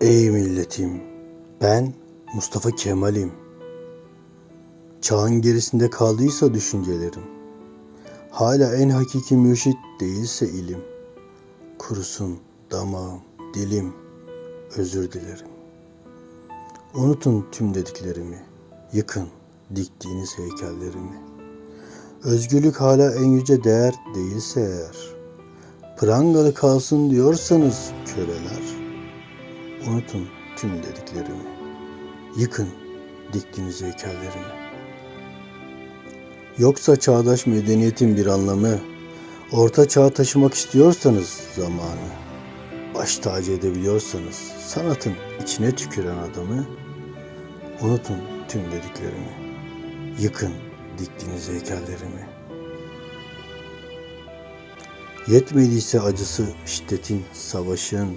Ey milletim, ben Mustafa Kemal'im. Çağın gerisinde kaldıysa düşüncelerim, hala en hakiki mürşit değilse ilim, kurusun damağım, dilim, özür dilerim. Unutun tüm dediklerimi, yıkın diktiğiniz heykellerimi. Özgürlük hala en yüce değer değilse eğer, prangalı kalsın diyorsanız köleler, Unutun tüm dediklerimi. Yıkın diktiğiniz heykellerimi. Yoksa çağdaş medeniyetin bir anlamı, orta çağ taşımak istiyorsanız zamanı, baş tacı edebiliyorsanız sanatın içine tüküren adamı, unutun tüm dediklerimi. Yıkın diktiğiniz heykellerimi. Yetmediyse acısı, şiddetin, savaşın,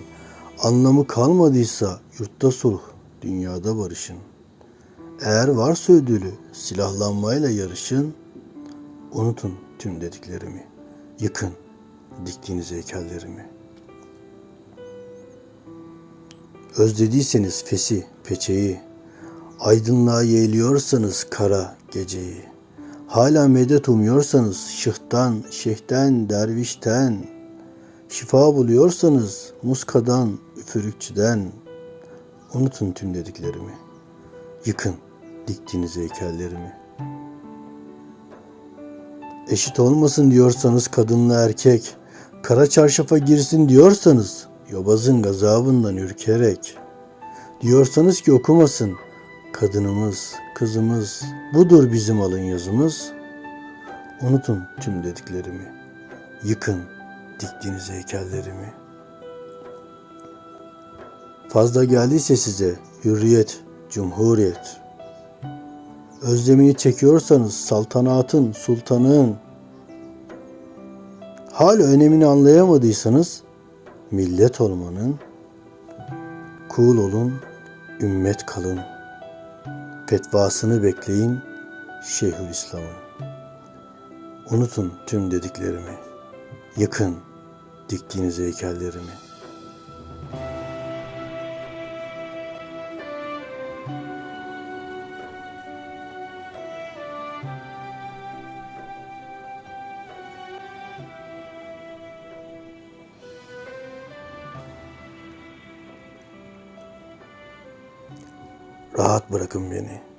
Anlamı kalmadıysa yurtta sulh, dünyada barışın. Eğer varsa ödülü silahlanmayla yarışın, unutun tüm dediklerimi. Yıkın diktiğiniz heykellerimi. Özlediyseniz fesi, peçeyi, aydınlığa yeğliyorsanız kara geceyi, hala medet umuyorsanız şıhtan, şeyhten, dervişten, şifa buluyorsanız muskadan, üfürükçüden, unutun tüm dediklerimi. Yıkın diktiğiniz heykellerimi. Eşit olmasın diyorsanız kadınla erkek, kara çarşafa girsin diyorsanız, yobazın gazabından ürkerek, diyorsanız ki okumasın, kadınımız, kızımız, budur bizim alın yazımız, unutun tüm dediklerimi. Yıkın diktiğiniz heykellerimi. Fazla geldiyse size hürriyet, cumhuriyet. Özlemini çekiyorsanız saltanatın, sultanın, hala önemini anlayamadıysanız millet olmanın, kul olun, ümmet kalın. Fetvasını bekleyin Şeyhülislam'ın. Unutun tüm dediklerimi. Yıkın diktiğiniz heykellerimi. Rahat bırakın beni.